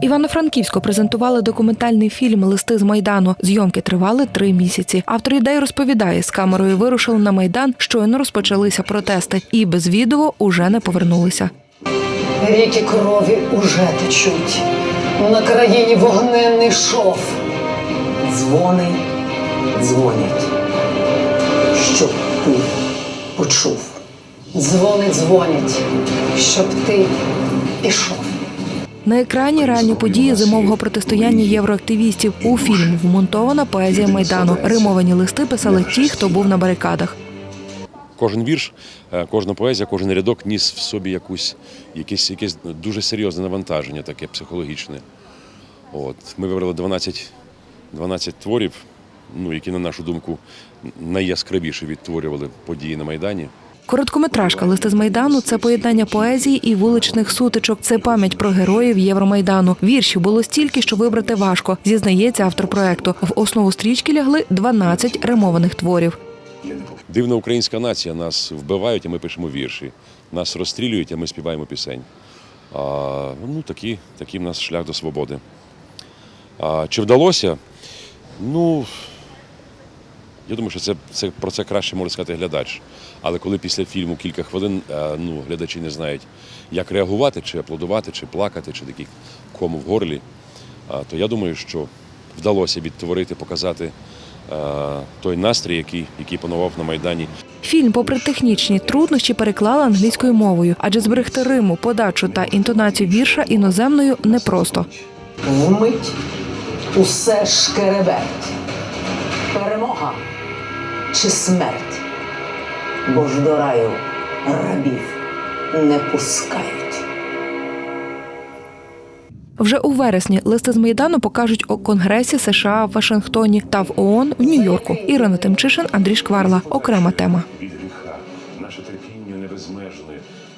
Івано-Франківську презентували документальний фільм Листи з майдану. Зйомки тривали три місяці. Автор ідей розповідає, з камерою вирушили на майдан. Щойно розпочалися протести, і без відео уже не повернулися. Ріки крові уже течуть. На країні вогненний шов. Дзвони дзвонять, щоб ти почув. Дзвони дзвонять, щоб ти пішов. На екрані реальні події зимового протистояння євроактивістів. У фільм вмонтована поезія майдану. Римовані листи писали ті, хто був на барикадах. Кожен вірш, е, кожна поезія, кожен рядок ніс в собі якусь, якесь, якесь дуже серйозне навантаження, таке психологічне. От. Ми вибрали 12, 12 творів, ну, які, на нашу думку, найяскравіше відтворювали події на Майдані. Короткометражка Листи з майдану це поєднання поезії і вуличних сутичок. Це пам'ять про героїв Євромайдану. Віршів було стільки, що вибрати важко, зізнається автор проекту. В основу стрічки лягли 12 ремованих творів. Дивна українська нація, нас вбивають, а ми пишемо вірші. Нас розстрілюють, а ми співаємо пісень. А, ну, такий, такий в нас шлях до свободи. А, чи вдалося? Ну, я думаю, що це, це, про це краще може сказати глядач. Але коли після фільму кілька хвилин е, ну, глядачі не знають, як реагувати, чи аплодувати, чи плакати, чи такий кому в горлі, то я думаю, що вдалося відтворити, показати е, той настрій, який, який панував на Майдані. Фільм, попри технічні труднощі, переклали англійською мовою, адже зберегти риму, подачу та інтонацію вірша іноземною непросто. Вмить усе шкереберть. Перемога чи смерть. Бо ж до раю рабів не пускають. Вже у вересні листи з майдану покажуть у Конгресі США в Вашингтоні та в ООН в Нью-Йорку. Ірина Тимчишин, Андрій Шкварла. Окрема тема.